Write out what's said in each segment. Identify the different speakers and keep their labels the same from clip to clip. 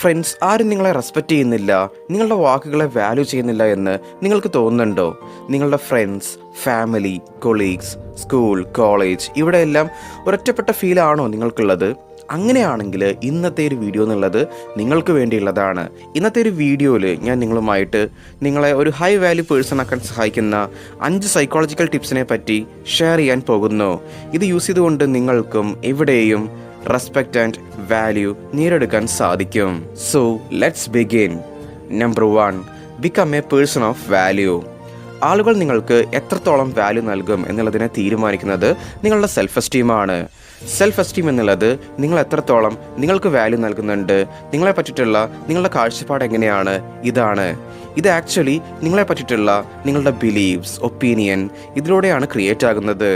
Speaker 1: Friends ആരും നിങ്ങളെ respect ചെയ്യുന്നില്ല. നിങ്ങളുടെ വാക്കുകളെ വാല്യൂ ചെയ്യുന്നില്ല എന്ന് നിങ്ങൾക്ക് തോന്നുന്നുണ്ടോ? നിങ്ങളുടെ friends family colleagues school college ഇവിടെയെല്ലാം ഒരൊറ്റപ്പെട്ട ഫീലാണോ നിങ്ങൾക്കുള്ളത്? അങ്ങനെയാണെങ്കിൽ ഇന്നത്തെ ഒരു വീഡിയോ എന്നുള്ളത് നിങ്ങൾക്ക് വേണ്ടിയുള്ളതാണ്. ഇന്നത്തെ ഒരു വീഡിയോയിൽ ഞാൻ നിങ്ങളുമായിട്ട് നിങ്ങളെ ഒരു ഹൈ വാല്യൂ പേഴ്സൺ ആക്കാൻ സഹായിക്കുന്ന അഞ്ച് സൈക്കോളജിക്കൽ ടിപ്സിനെ പറ്റി ഷെയർ ചെയ്യാൻ പോകുന്നു. ഇത് യൂസ് ചെയ്തുകൊണ്ട് നിങ്ങൾക്കും എവിടെയും റെസ്പെക്റ്റ് ആൻഡ് വാല്യൂ നേടിയെടുക്കാൻ സാധിക്കും. So let's begin number one become a person of value ആളുകൾ നിങ്ങൾക്ക് എത്രത്തോളം വാല്യൂ നൽകും എന്നുള്ളതിനെ തീരുമാനിക്കുന്നത് നിങ്ങളുടെ സെൽഫ് എസ്റ്റീമാണ് സെൽഫ് എസ്റ്റീം എന്നുള്ളത് നിങ്ങൾ എത്രത്തോളം നിങ്ങൾക്ക് വാല്യൂ നൽകുന്നുണ്ട് നിങ്ങളെ പറ്റിയിട്ടുള്ള നിങ്ങളുടെ കാഴ്ചപ്പാട് എങ്ങനെയാണ് ഇതാണ്. ഇത് ആക്ച്വലി നിങ്ങളെ പറ്റിയിട്ടുള്ള നിങ്ങളുടെ ബിലീവ്സ് ഒപ്പീനിയൻ ഇതിലൂടെയാണ് ക്രിയേറ്റ് ആകുന്നത്.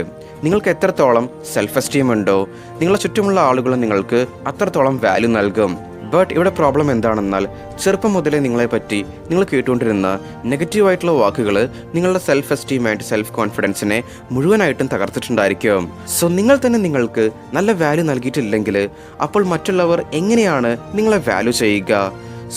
Speaker 1: നിങ്ങൾക്ക് എത്രത്തോളം സെൽഫ് എസ്റ്റീം ഉണ്ടോ നിങ്ങളുടെ ചുറ്റുമുള്ള ആളുകൾ നിങ്ങൾക്ക് അത്രത്തോളം വാല്യൂ നൽകും. ബട്ട് ഇവിടെ പ്രോബ്ലം എന്താണെന്നാൽ ചെറുപ്പം മുതലേ നിങ്ങളെ പറ്റി നിങ്ങൾ കേട്ടുകൊണ്ടിരുന്ന നെഗറ്റീവായിട്ടുള്ള വാക്കുകൾ നിങ്ങളുടെ സെൽഫ് എസ്റ്റീം ആൻഡ് സെൽഫ് കോൺഫിഡൻസിനെ മുഴുവനായിട്ടും തകർത്തിട്ടുണ്ടായിരിക്കും. സോ നിങ്ങൾ തന്നെ നിങ്ങൾക്ക് നല്ല വാല്യൂ നൽകിയിട്ടില്ലെങ്കിൽ അപ്പോൾ മറ്റുള്ളവർ എങ്ങനെയാണ് നിങ്ങളെ വാല്യൂ ചെയ്യുക?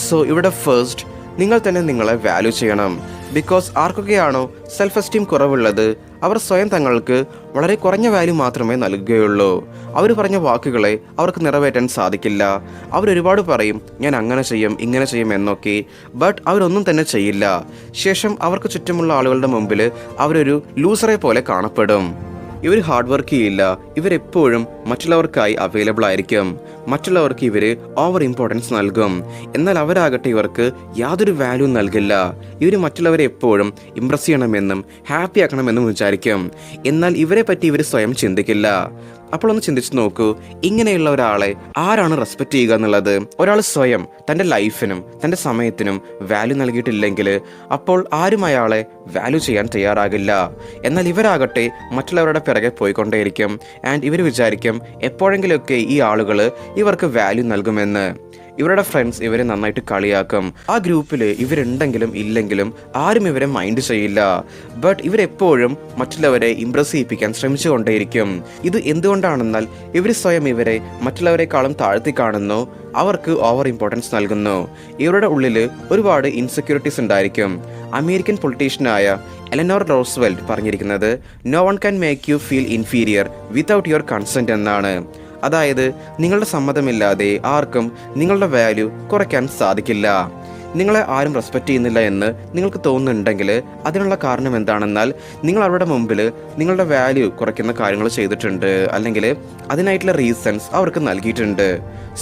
Speaker 1: സോ ഇവിടെ ഫസ്റ്റ് നിങ്ങൾ തന്നെ നിങ്ങളെ വാല്യൂ ചെയ്യണം. ബിക്കോസ് ആർക്കൊക്കെയാണോ സെൽഫ് എസ്റ്റീം കുറവുള്ളത് അവർ സ്വയം തങ്ങൾക്ക് വളരെ കുറഞ്ഞ വാല്യൂ മാത്രമേ നൽകുകയുള്ളൂ. അവർ പറഞ്ഞ വാക്കുകളെ അവർക്ക് നിറവേറ്റാൻ സാധിക്കില്ല. അവരൊരുപാട് പറയും ഞാൻ അങ്ങനെ ചെയ്യും ഇങ്ങനെ ചെയ്യും എന്നൊക്കെ. ബട്ട് അവരൊന്നും തന്നെ ചെയ്യില്ല. ശേഷം അവർക്ക് ചുറ്റുമുള്ള ആളുകളുടെ മുമ്പിൽ അവരൊരു ലൂസറെ പോലെ കാണപ്പെടും. ഇവർ ഹാർഡ് വർക്ക് ചെയ്യില്ല. ഇവരെപ്പോഴും മറ്റുള്ളവർക്കായി അവൈലബിൾ ആയിരിക്കും. മറ്റുള്ളവർക്ക് ഇവർ ഓവർ ഇമ്പോർട്ടൻസ് നൽകും. എന്നാൽ അവരാകട്ടെ ഇവർക്ക് യാതൊരു വാല്യൂ നൽകില്ല. ഇവർ മറ്റുള്ളവരെ എപ്പോഴും ഇമ്പ്രസ് ചെയ്യണമെന്നും ഹാപ്പി ആക്കണമെന്നും വിചാരിക്കും. എന്നാൽ ഇവരെ പറ്റി ഇവർ സ്വയം ചിന്തിക്കില്ല. അപ്പോൾ ഒന്ന് ചിന്തിച്ചു നോക്കൂ ഇങ്ങനെയുള്ള ഒരാളെ ആരാണ് റെസ്പെക്റ്റ് ചെയ്യുക എന്നുള്ളത്? ഒരാൾ സ്വയം തന്റെ ലൈഫിനും തന്റെ സമയത്തിനും വാല്യൂ നൽകിയിട്ടില്ലെങ്കിൽ അപ്പോൾ ആരും അയാളെ വാല്യൂ ചെയ്യാൻ തയ്യാറാകില്ല. എന്നാൽ ഇവരാകട്ടെ മറ്റുള്ളവരുടെ പിറകെ പോയിക്കൊണ്ടേയിരിക്കും. ആൻഡ് ഇവർ വിചാരിക്കും എപ്പോഴെങ്കിലുമൊക്കെ ഈ ആളുകൾ ഇവർക്ക് വാല്യൂ നൽകുമെന്ന്. ഇവരുടെ ഫ്രണ്ട്സ് ഇവരെ നന്നായിട്ട് കളിയാക്കും. ആ ഗ്രൂപ്പിൽ ഇവരുണ്ടെങ്കിലും ഇല്ലെങ്കിലും ആരും ഇവരെ മൈൻഡ് ചെയ്യില്ല. ബട്ട് ഇവരെപ്പോഴും മറ്റുള്ളവരെ ഇംപ്രസ് ചെയ്യിപ്പിക്കാൻ ശ്രമിച്ചുകൊണ്ടേയിരിക്കും. ഇത് എന്തുകൊണ്ടാണെന്നാൽ ഇവർ സ്വയം ഇവരെ മറ്റുള്ളവരെക്കാളും താഴ്ത്തി കാണുന്നു. അവർക്ക് ഓവർ ഇമ്പോർട്ടൻസ് നൽകുന്നു. ഇവരുടെ ഉള്ളിൽ ഒരുപാട് ഇൻസെക്യൂരിറ്റീസ് ഉണ്ടായിരിക്കും. അമേരിക്കൻ പൊളിറ്റീഷ്യനായ എലനോർ റോസ്വെൽറ്റ് പറഞ്ഞിരിക്കുന്നത് no one can make you feel inferior without your consent എന്നാണ്. അതായത് നിങ്ങളുടെ സമ്മതമില്ലാതെ ആർക്കും നിങ്ങളുടെ വാല്യൂ കുറയ്ക്കാൻ സാധിക്കില്ല. നിങ്ങളെ ആരും റെസ്പെക്റ്റ് ചെയ്യുന്നില്ല എന്ന് നിങ്ങൾക്ക് തോന്നുന്നുണ്ടെങ്കിൽ അതിനുള്ള കാരണം എന്താണെന്നാൽ നിങ്ങൾ അവരുടെ മുമ്പിൽ നിങ്ങളുടെ വാല്യൂ കുറയ്ക്കുന്ന കാര്യങ്ങൾ ചെയ്തിട്ടുണ്ട്. അല്ലെങ്കിൽ അതിനായിട്ടുള്ള റീസൺസ് അവർക്ക് നൽകിയിട്ടുണ്ട്.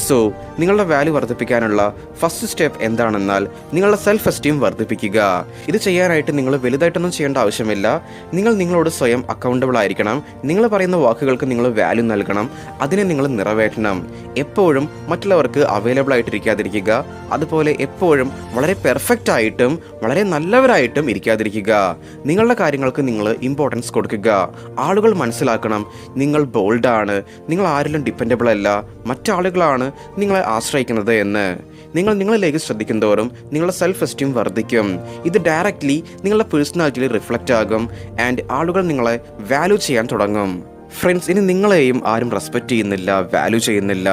Speaker 1: സോ നിങ്ങളുടെ വാല്യൂ വർദ്ധിപ്പിക്കാനുള്ള ഫസ്റ്റ് സ്റ്റെപ്പ് എന്താണെന്നാൽ നിങ്ങളുടെ സെൽഫ് എസ്റ്റീം വർദ്ധിപ്പിക്കുക. ഇത് ചെയ്യാനായിട്ട് നിങ്ങൾ വലുതായിട്ടൊന്നും ചെയ്യേണ്ട ആവശ്യമില്ല. നിങ്ങൾ നിങ്ങളോട് സ്വയം അക്കൗണ്ടബിൾ ആയിരിക്കണം. നിങ്ങൾ പറയുന്ന വാക്കുകൾക്ക് നിങ്ങൾ വാല്യൂ നൽകണം. അതിനെ നിങ്ങൾ നിറവേറ്റണം. എപ്പോഴും മറ്റുള്ളവർക്ക് അവൈലബിൾ ആയിട്ടിരിക്കാതിരിക്കുക. അതുപോലെ എപ്പോഴും വളരെ പെർഫെക്റ്റ് ആയിട്ടും വളരെ നല്ലവരായിട്ടും ഇരിക്കാതിരിക്കുക. നിങ്ങളുടെ കാര്യങ്ങൾക്ക് നിങ്ങൾ ഇമ്പോർട്ടൻസ് കൊടുക്കുക. ആളുകൾ മനസ്സിലാക്കണം നിങ്ങൾ ബോൾഡാണ് നിങ്ങൾ ആരിലും ഡിപ്പെൻഡബിൾ അല്ല മറ്റാളുകളാണ് നിങ്ങളെ ആശ്രയിക്കുന്നത് എന്ന്. നിങ്ങൾ നിങ്ങളിലേക്ക് ശ്രദ്ധിക്കും തോറും നിങ്ങളുടെ സെൽഫ് എസ്റ്റീം വർദ്ധിക്കും. ഇത് ഡയറക്റ്റ്ലി നിങ്ങളുടെ പേഴ്സണാലിറ്റിയിൽ റിഫ്ലക്റ്റ് ആകും ആൻഡ് ആളുകൾ നിങ്ങളെ വാല്യൂ ചെയ്യാൻ തുടങ്ങും. ഫ്രണ്ട്സ് ഇനി നിങ്ങളെയും ആരും റെസ്പെക്റ്റ് ചെയ്യുന്നില്ല വാല്യൂ ചെയ്യുന്നില്ല.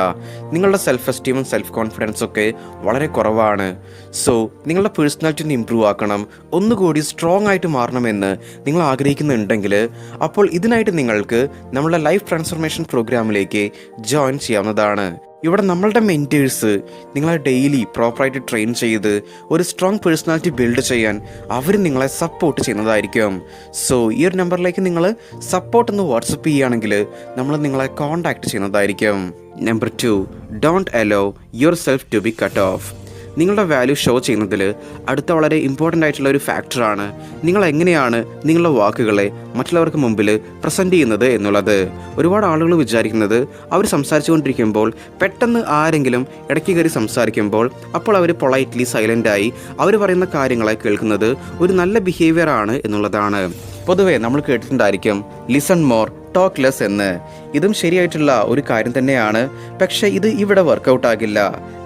Speaker 1: നിങ്ങളുടെ സെൽഫ് എസ്റ്റീമും സെൽഫ് കോൺഫിഡൻസും ഒക്കെ വളരെ കുറവാണ്. സോ നിങ്ങളുടെ പേഴ്സണാലിറ്റി ഒന്ന് ഇമ്പ്രൂവ് ആക്കണം. ഒന്നുകൂടി സ്ട്രോങ് ആയിട്ട് മാറണമെന്ന് നിങ്ങൾ ആഗ്രഹിക്കുന്നുണ്ടെങ്കിൽ അപ്പോൾ ഇതിനായിട്ട് നിങ്ങൾക്ക് നമ്മുടെ ലൈഫ് ട്രാൻസ്ഫോർമേഷൻ പ്രോഗ്രാമിലേക്ക് ജോയിൻ ചെയ്യാവുന്നതാണ്. ഇവിടെ നമ്മളുടെ മെന്റേഴ്സ് നിങ്ങളെ ഡെയിലി പ്രോപ്പറായിട്ട് ട്രെയിൻ ചെയ്ത് ഒരു സ്ട്രോങ് പേഴ്സണാലിറ്റി ബിൽഡ് ചെയ്യാൻ അവർ നിങ്ങളെ സപ്പോർട്ട് ചെയ്യുന്നതായിരിക്കും. സോ ഈ ഒരു നമ്പറിലേക്ക് നിങ്ങൾ സപ്പോർട്ട് ഒന്ന് വാട്സപ്പ് ചെയ്യുകയാണെങ്കിൽ നമ്മൾ നിങ്ങളെ കോൺടാക്ട് ചെയ്യുന്നതായിരിക്കും. Number two don't allow yourself to be cut off നിങ്ങളുടെ വാല്യൂ ഷോ ചെയ്യുന്നതിൽ അടുത്ത വളരെ ഇമ്പോർട്ടന്റ് ആയിട്ടുള്ള ഒരു ഫാക്ടറാണ് നിങ്ങൾ എങ്ങനെയാണ് നിങ്ങളുടെ വാക്കുകളെ മറ്റുള്ളവർക്ക് മുമ്പിൽ പ്രസന്റ് ചെയ്യുന്നത് എന്നുള്ളത്. ഒരുപാട് ആളുകൾ വിചാരിക്കുന്നത് അവർ സംസാരിച്ചുകൊണ്ടിരിക്കുമ്പോൾ പെട്ടെന്ന് ആരെങ്കിലും ഇടയ്ക്ക് കയറി സംസാരിക്കുമ്പോൾ അപ്പോൾ അവർ പൊളൈറ്റ്ലി സൈലന്റായി അവർ പറയുന്ന കാര്യങ്ങളെ കേൾക്കുന്നത് ഒരു നല്ല ബിഹേവിയർ ആണ് എന്നുള്ളതാണ്. പൊതുവേ നമ്മൾ കേട്ടിട്ടുണ്ടായിരിക്കും ലിസൺ മോർ ടോക്ക് ലെസ് എന്ന്. ഇതും ശരിയായിട്ടുള്ള ഒരു കാര്യം തന്നെയാണ്. പക്ഷേ ഇത് ഇവിടെ വർക്കൗട്ട് ആകില്ല.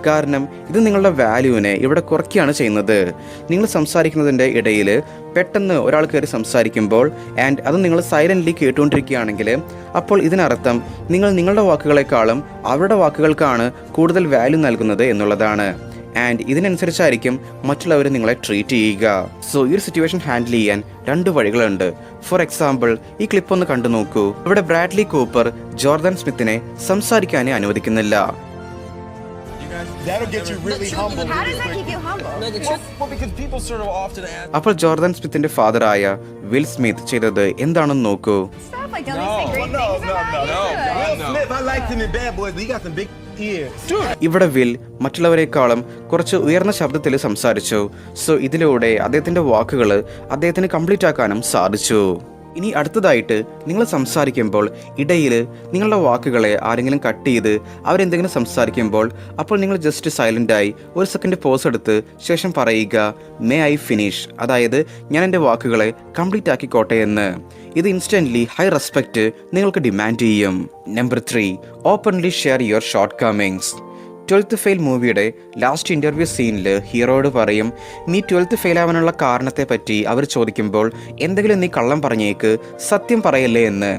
Speaker 1: കാരണം ഇത് നിങ്ങളുടെ വാല്യൂവിനെ ഇവിടെ കുറയ്ക്കുകയാണ് ചെയ്യുന്നത്. നിങ്ങൾ സംസാരിക്കുന്നതിന്റെ ഇടയിൽ പെട്ടെന്ന് ഒരാൾ കയറി സംസാരിക്കുമ്പോൾ ആൻഡ് അത് നിങ്ങൾ സൈലന്റ്ലി കേട്ടുകൊണ്ടിരിക്കുകയാണെങ്കിൽ അപ്പോൾ ഇതിനർത്ഥം നിങ്ങൾ നിങ്ങളുടെ വാക്കുകളെക്കാളും അവരുടെ വാക്കുകൾക്കാണ് കൂടുതൽ വാല്യൂ നൽകുന്നത് എന്നുള്ളതാണ്. ആൻഡ് ഇതിനനുസരിച്ചായിരിക്കും മറ്റുള്ളവർ നിങ്ങളെ ട്രീറ്റ് ചെയ്യുക. സോ ഈ ഒരു സിറ്റുവേഷൻ ഹാൻഡിൽ ചെയ്യാൻ രണ്ട് വഴികളുണ്ട്. ഫോർ എക്സാമ്പിൾ ഈ ക്ലിപ്പ് ഒന്ന് കണ്ടു നോക്കൂ ഇവിടെ ബ്രാഡ്ലി കൂപ്പർ ജോർദൻ സ്മിത്തിനെ സംസാരിക്കാനേ അനുവദിക്കുന്നില്ല.
Speaker 2: That'll get you really humble.
Speaker 3: How does that keep you humble?
Speaker 2: Well, well, because people sort of often ask.
Speaker 1: അപ്പോൾ ജോർദൻ സ്മിത്തിന്റെ ഫാദറായ വിൽ സ്മിത്ത് ചെയ്തത് എന്താണെന്ന് നോക്കൂ
Speaker 3: Stop, I don't they say great
Speaker 2: no,
Speaker 3: things
Speaker 2: no,
Speaker 3: about
Speaker 2: no,
Speaker 3: you?
Speaker 2: Will Smith, I liked him in Bad Boys, but he got some big ears.
Speaker 1: ഇവിടെ Will മറ്റുള്ളവരെക്കാളും കുറച്ച് ഉയർന്ന ശബ്ദത്തിൽ സംസാരിച്ചു സോ ഇതിലൂടെ അദ്ദേഹത്തിന്റെ വാക്കുകൾ അദ്ദേഹത്തിന് കംപ്ലീറ്റ് ആക്കാനും സാധിച്ചു ഇനി അടുത്തതായിട്ട് നിങ്ങൾ സംസാരിക്കുമ്പോൾ ഇടയിൽ നിങ്ങളുടെ വാക്കുകളെ ആരെങ്കിലും കട്ട് ചെയ്ത് അവരെന്തെങ്കിലും സംസാരിക്കുമ്പോൾ അപ്പോൾ നിങ്ങൾ ജസ്റ്റ് സൈലന്റായി ഒരു സെക്കൻഡ് പോസ് എടുത്ത് ശേഷം പറയുക മേ ഐ ഫിനിഷ് അതായത് ഞാൻ എന്റെ വാക്കുകളെ കംപ്ലീറ്റ് ആക്കിക്കോട്ടെ എന്ന്. ഇത് ഇൻസ്റ്റന്റ്ലി ഹൈ റെസ്പെക്റ്റ് നിങ്ങൾക്ക് ഡിമാൻഡ് ചെയ്യും. Number three openly share your shortcomings twelfth fail മൂവിയുടെ ലാസ്റ്റ് ഇന്റർവ്യൂ സീനിൽ ഹീറോയോട് പറയും നീ ട്വൽത്ത് ഫെയിൽ ആവാനുള്ള കാരണത്തെപ്പറ്റി അവർ ചോദിക്കുമ്പോൾ എന്തെങ്കിലും നീ കള്ളം പറഞ്ഞേക്ക് സത്യം പറയല്ലേ എന്ന്.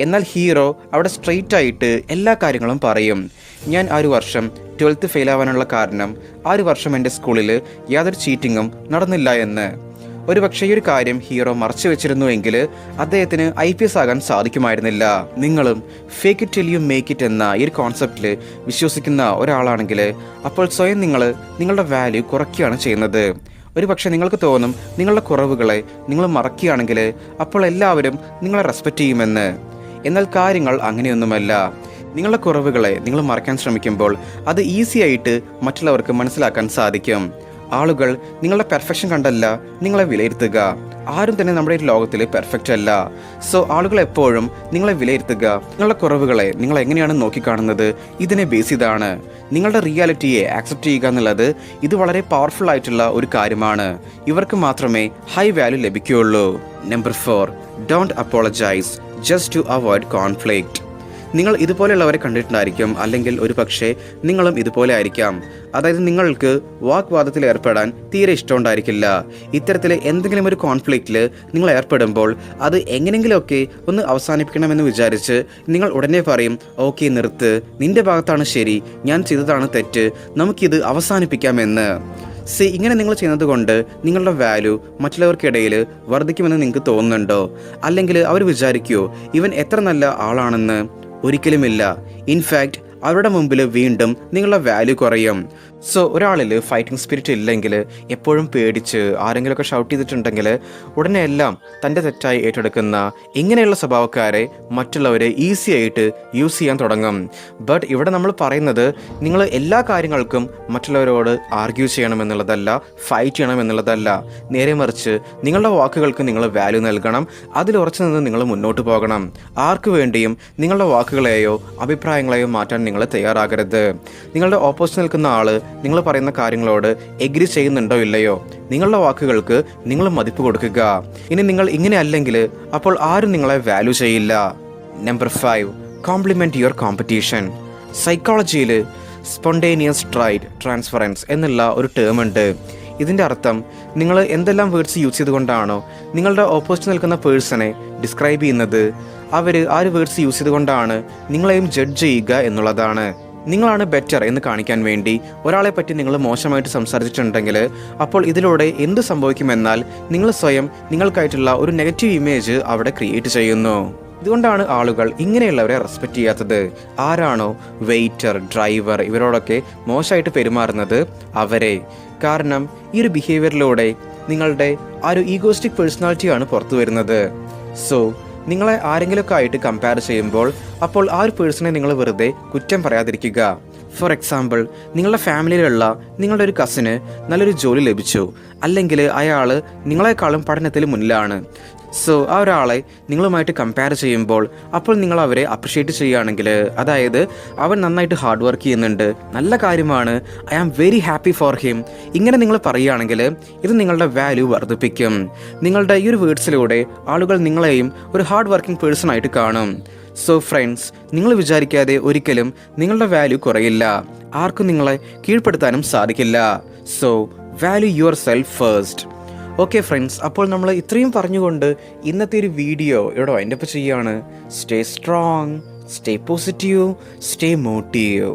Speaker 1: എന്നാൽ ഹീറോ അവിടെ സ്ട്രെയിറ്റ് ആയിട്ട് എല്ലാ കാര്യങ്ങളും പറയും. ഞാൻ ആ ഒരു വർഷം ട്വൽത്ത് ഫെയിൽ ആവാനുള്ള കാരണം ആ ഒരു വർഷം എന്റെ സ്കൂളിൽ യാതൊരു ചീറ്റിങ്ങും നടന്നില്ല എന്ന്. ഒരു പക്ഷേ ഒരു കാര്യം ഹീറോ മറച്ചു വെച്ചിരുന്നുവെങ്കിൽ അദ്ദേഹത്തിന് ഐ പി എസ് ആകാൻ സാധിക്കുമായിരുന്നില്ല. നിങ്ങളും fake it till you make it എന്ന ഈ ഒരു കോൺസെപ്റ്റിൽ വിശ്വസിക്കുന്ന ഒരാളാണെങ്കിൽ അപ്പോൾ സ്വയം നിങ്ങൾ നിങ്ങളുടെ വാല്യൂ കുറയ്ക്കുകയാണ് ചെയ്യുന്നത്. ഒരു പക്ഷേ നിങ്ങൾക്ക് തോന്നും നിങ്ങളുടെ കുറവുകളെ നിങ്ങൾ മറക്കുകയാണെങ്കിൽ അപ്പോൾ എല്ലാവരും നിങ്ങളെ റെസ്പെക്റ്റ് ചെയ്യുമെന്ന്. എന്നാൽ കാര്യങ്ങൾ അങ്ങനെയൊന്നുമല്ല. നിങ്ങളുടെ കുറവുകളെ നിങ്ങൾ മറക്കാൻ ശ്രമിക്കുമ്പോൾ അത് ഈസി ആയിട്ട് മറ്റുള്ളവർക്ക് മനസ്സിലാക്കാൻ സാധിക്കും. ആളുകൾ നിങ്ങളുടെ പെർഫെക്ഷൻ കണ്ടല്ല നിങ്ങളെ വിലയിരുത്തുക. ആരും തന്നെ നമ്മുടെ ഈ ലോകത്തിൽ പെർഫെക്റ്റ് അല്ല. സോ ആളുകൾ എപ്പോഴും നിങ്ങളെ വിലയിരുത്തുക. നിങ്ങളുടെ കുറവുകളെ നിങ്ങൾ എങ്ങനെയാണ് നോക്കിക്കാണുന്നത്? ഇതിനെ ബേസ് ചെയ്താണ്. നിങ്ങളുടെ റിയാലിറ്റിയെ ആക്സെപ്റ്റ് ചെയ്യുക എന്നുള്ളത് ഇത് വളരെ പവർഫുൾ ആയിട്ടുള്ള ഒരു കാര്യമാണ്. ഇവർക്ക് മാത്രമേ ഹൈ വാല്യൂ ലഭിക്കുകയുള്ളൂ. Number four don't apologise just to avoid conflict നിങ്ങൾ ഇതുപോലെയുള്ളവരെ കണ്ടിട്ടുണ്ടായിരിക്കും. അല്ലെങ്കിൽ ഒരു പക്ഷേ നിങ്ങളും ഇതുപോലെ ആയിരിക്കാം. അതായത് നിങ്ങൾക്ക് വാഗ്വാദത്തിൽ ഏർപ്പെടാൻ തീരെ ഇഷ്ടമുണ്ടായിരിക്കില്ല. ഇത്തരത്തിൽ എന്തെങ്കിലും ഒരു കോൺഫ്ലിക്റ്റിൽ നിങ്ങൾ ഏർപ്പെടുമ്പോൾ അത് എങ്ങനെയെങ്കിലുമൊക്കെ ഒന്ന് അവസാനിപ്പിക്കണമെന്ന് വിചാരിച്ച് നിങ്ങൾ ഉടനെ പറയും ഓക്കെ നിർത്ത്. നിന്റെ ഭാഗത്താണ് ശരി. ഞാൻ ചെയ്തതാണ് തെറ്റ്. നമുക്കിത് അവസാനിപ്പിക്കാമെന്ന്. സി ഇങ്ങനെ നിങ്ങൾ ചെയ്യുന്നത് കൊണ്ട് നിങ്ങളുടെ വാല്യൂ മറ്റുള്ളവർക്കിടയിൽ വർദ്ധിക്കുമെന്ന് നിങ്ങൾക്ക് തോന്നുന്നുണ്ടോ? അല്ലെങ്കിൽ അവർ വിചാരിക്കുമോ ഇവൻ എത്ര നല്ല ആളാണെന്ന്? ഒരിക്കലുമില്ല. ഇൻഫാക്റ്റ് അവരുടെ മുമ്പിൽ വീണ്ടും നിങ്ങളുടെ വാല്യൂ കുറയും. സോ ഒരാളിൽ ഫൈറ്റിംഗ് സ്പിരിറ്റ് ഇല്ലെങ്കിൽ എപ്പോഴും പേടിച്ച് ആരെങ്കിലുമൊക്കെ ഷൗട്ട് ചെയ്തിട്ടുണ്ടെങ്കിൽ ഉടനെ എല്ലാം തന്റെ തെറ്റായി ഏറ്റെടുക്കുന്ന ഇങ്ങനെയുള്ള സ്വഭാവക്കാരെ മറ്റുള്ളവരെ ഈസി ആയിട്ട് യൂസ് ചെയ്യാൻ തുടങ്ങും. ബട്ട് ഇവിടെ നമ്മൾ പറയുന്നത് നിങ്ങൾ എല്ലാ കാര്യങ്ങൾക്കും മറ്റുള്ളവരോട് ആർഗ്യൂ ചെയ്യണമെന്നുള്ളതല്ല ഫൈറ്റ് ചെയ്യണമെന്നുള്ളതല്ല. നേരെ മറിച്ച് നിങ്ങളുടെ വാക്കുകൾക്ക് നിങ്ങൾ വാല്യൂ നൽകണം. അതിൽ ഉറച്ചു നിന്ന് നിങ്ങൾ മുന്നോട്ട് പോകണം. ആർക്കു വേണ്ടിയും നിങ്ങളുടെ വാക്കുകളെയോ അഭിപ്രായങ്ങളെയോ മാറ്റാൻ നിങ്ങൾ തയ്യാറാകരുത്. നിങ്ങളുടെ ഓപ്പോസിറ്റ് നിൽക്കുന്ന ആൾ നിങ്ങൾ പറയുന്ന കാര്യങ്ങളോട് എഗ്രി ചെയ്യുന്നുണ്ടോ ഇല്ലയോ? നിങ്ങളുടെ വാക്കുകൾക്ക് നിങ്ങൾ മതിപ്പ് കൊടുക്കുക. ഇനി നിങ്ങൾ ഇങ്ങനെ അല്ലെങ്കിൽ അപ്പോൾ ആരും നിങ്ങളെ വാല്യൂ ചെയ്യില്ല. Number five compliment your competition സൈക്കോളജിയിൽ സ്പോണ്ടേനിയസ് ട്രൈഡ് ട്രാൻസ്ഫറൻസ് എന്നുള്ള ഒരു ടേം ഉണ്ട്. ഇതിന്റെ അർത്ഥം നിങ്ങൾ എന്തെല്ലാം വേർഡ്സ് യൂസ് ചെയ്തുകൊണ്ടാണോ നിങ്ങളുടെ ഓപ്പോസിറ്റ് നിൽക്കുന്ന പേഴ്സണെ ഡിസ്ക്രൈബ് ചെയ്യുന്നത്. അവർ ആ ഒരു വേർഡ്സ് യൂസ് ചെയ്തുകൊണ്ടാണ് നിങ്ങളെയും ജഡ്ജ് ചെയ്യുക എന്നുള്ളതാണ്. നിങ്ങളാണ് ബെറ്റർ എന്ന് കാണിക്കാൻ വേണ്ടി ഒരാളെ പറ്റി നിങ്ങൾ മോശമായിട്ട് സംസാരിച്ചിട്ടുണ്ടെങ്കിൽ അപ്പോൾ ഇതിലൂടെ എന്ത് സംഭവിക്കുമെന്നാൽ നിങ്ങൾ സ്വയം നിങ്ങൾക്കായിട്ടുള്ള ഒരു നെഗറ്റീവ് ഇമേജ് അവിടെ ക്രിയേറ്റ് ചെയ്യുന്നു. ഇതുകൊണ്ടാണ് ആളുകൾ ഇങ്ങനെയുള്ളവരെ റെസ്പെക്റ്റ് ചെയ്യാത്തത്. ആരാണോ വെയിറ്റർ ഡ്രൈവർ ഇവരോടൊക്കെ മോശമായിട്ട് പെരുമാറുന്നത് അവരെ. കാരണം ഈ ഒരു ബിഹേവിയറിലൂടെ നിങ്ങളുടെ ആ ഒരു ഈഗോസ്റ്റിക് പേഴ്സണാലിറ്റിയാണ് പുറത്തു വരുന്നത്. സോ നിങ്ങളെ ആരെങ്കിലുമൊക്കെ ആയിട്ട് കമ്പയർ ചെയ്യുമ്പോൾ അപ്പോൾ ആ ഒരു പേഴ്സണെ നിങ്ങൾ വെറുതെ കുറ്റം പറയാതിരിക്കുക. ഫോർ എക്സാമ്പിൾ നിങ്ങളുടെ ഫാമിലിയിലുള്ള നിങ്ങളുടെ ഒരു കസിന് നല്ലൊരു ജോലി ലഭിച്ചു. അല്ലെങ്കിൽ അയാൾ നിങ്ങളെക്കാളും പഠനത്തിൽ മുന്നിലാണ്. സോ ആ ഒരാളെ നിങ്ങളുമായിട്ട് കമ്പയർ ചെയ്യുമ്പോൾ അപ്പോൾ നിങ്ങൾ അവരെ അപ്രിഷ്യേറ്റ് ചെയ്യുകയാണെങ്കിൽ അതായത് അവൻ നന്നായിട്ട് ഹാർഡ് വർക്ക് ചെയ്യുന്നുണ്ട് നല്ല കാര്യമാണ് I am very happy for him ഇങ്ങനെ നിങ്ങൾ പറയുകയാണെങ്കിൽ ഇത് നിങ്ങളുടെ വാല്യൂ വർദ്ധിപ്പിക്കും. നിങ്ങളുടെ ഈ ഒരു വേർഡ്സിലൂടെ ആളുകൾ നിങ്ങളെയും ഒരു ഹാർഡ് വർക്കിംഗ് പേഴ്സൺ ആയിട്ട് കാണും. സോ ഫ്രണ്ട്സ് നിങ്ങൾ വിചാരിക്കാതെ ഒരിക്കലും നിങ്ങളുടെ വാല്യൂ കുറയില്ല. ആർക്കും നിങ്ങളെ കീഴ്പ്പെടുത്താനും സാധിക്കില്ല. So value yourself first okay friends അപ്പോൾ നമ്മൾ ഇത്രയും പറഞ്ഞുകൊണ്ട് ഇന്നത്തെ ഒരു വീഡിയോ ഇവിടെ വൈൻഡപ്പ് ചെയ്യാണ് stay strong stay positive stay motive